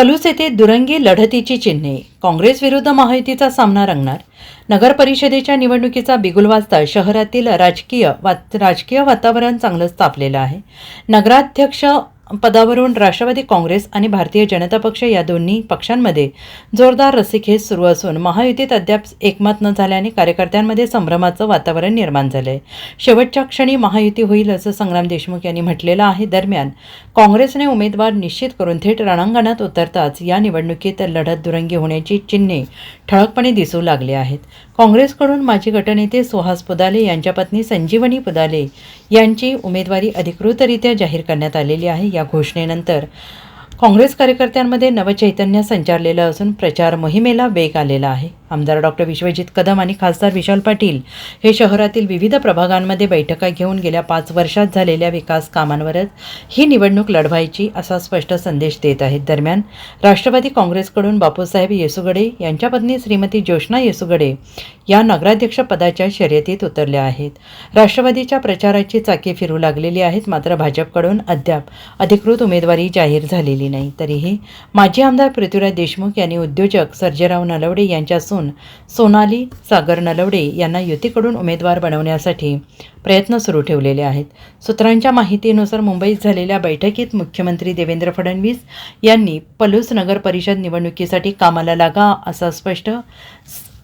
पलूस येथे दुरंगी लढतीची चिन्हे काँग्रेस विरुद्ध महायुतीचा सामना रंगणार. नगर परिषदेच्या निवडणुकीचा बिगुल वाजता शहरातील राजकीय वात राजकीय वातावरण चांगलंच तापलेलं आहे. नगराध्यक्ष पदावरून राष्ट्रवादी काँग्रेस आणि भारतीय जनता पक्ष या दोन्ही पक्षांमध्ये जोरदार रस्सीखेच सुरू असून महायुतीत अद्याप एकमत न झाल्याने कार्यकर्त्यांमध्ये संभ्रमाचं वातावरण निर्माण झालंय. शेवटच्या क्षणी महायुती होईल असं संग्राम देशमुख यांनी म्हटलेलं आहे. दरम्यान काँग्रेसने उमेदवार निश्चित करून थेट रणांगणात उतरताच या निवडणुकीत लढत दुरंगी होण्याची चिन्हे ठळकपणे दिसू लागली आहेत. काँग्रेसकडून माजी गटनेते सुहास पुदाले यांच्या पत्नी संजीवनी पुदाले यांची उमेदवारी अधिकृतरित्या जाहीर करण्यात आलेली आहे. या घोषणेनंतर काँग्रेस कार्यकर्त्यांमध्ये नवचैतन्य संचारलेलं असून प्रचार मोहिमेला वेग आलेला आहे. आमदार डॉक्टर विश्वजित कदम आणि खासदार विशाल पाटील हे शहरातील विविध प्रभागांमध्ये बैठका घेऊन गेल्या पाच वर्षात झालेल्या विकास कामांवरच ही निवडणूक लढवायची असा स्पष्ट संदेश देत आहेत. दरम्यान राष्ट्रवादी काँग्रेसकडून बापूसाहेब येसुगडे यांच्या पत्नी श्रीमती ज्योष्णा येसुगडे या नगराध्यक्षपदाच्या शर्यतीत उतरल्या आहेत. राष्ट्रवादीच्या प्रचाराची चाके फिरू लागलेली आहेत मात्र भाजपकडून अद्याप अधिकृत उमेदवारी जाहीर झालेली नाही. तरीही माजी आमदार पृथ्वीराज देशमुख यांनी उद्योजक सर्जेराव नलवडे यांच्या सून सोनाली सागर नलवडे यांना युतीकडून उमेदवार बनवण्यासाठी प्रयत्न सुरू ठेवलेले आहेत. सूत्रांच्या माहितीनुसार मुंबईत झालेल्या बैठकीत मुख्यमंत्री देवेंद्र फडणवीस यांनी पलूस नगर परिषद निवडणुकीसाठी कामाला लागा असा स्पष्ट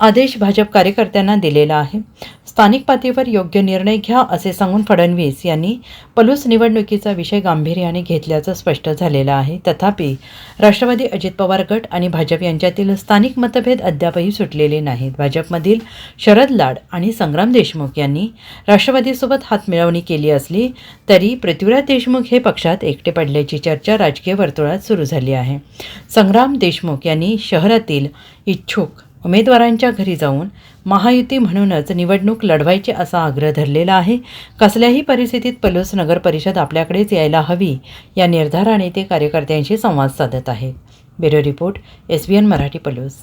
आदेश भाजप कार्यकर्त्यांना दिलेला आहे. स्थानिक पातळीवर योग्य निर्णय घ्या असे सांगून फडणवीस यांनी पलूस निवडणुकीचा विषय गांभीर्याने घेतल्याचं स्पष्ट झालेलं आहे. तथापि राष्ट्रवादी अजित पवार गट आणि भाजप यांच्यातील स्थानिक मतभेद अद्यापही सुटलेले नाहीत. भाजपमधील शरद लाड आणि संग्राम देशमुख यांनी राष्ट्रवादीसोबत हातमिळवणी केली असली तरी पृथ्वीराज देशमुख हे पक्षात एकटे पडल्याची चर्चा राजकीय वर्तुळात सुरू झाली आहे. संग्राम देशमुख यांनी शहरातील इच्छुक उमेदवारांच्या घरी जाऊन महायुती म्हणूनच निवडणूक लढवायची असा आग्रह धरलेला आहे. कसल्याही परिस्थितीत पलूस नगर परिषद आपल्याकडेच यायला हवी या निर्धाराने ते कार्यकर्त्यांशी संवाद साधत आहेत bureau report S B N Marathi Palus.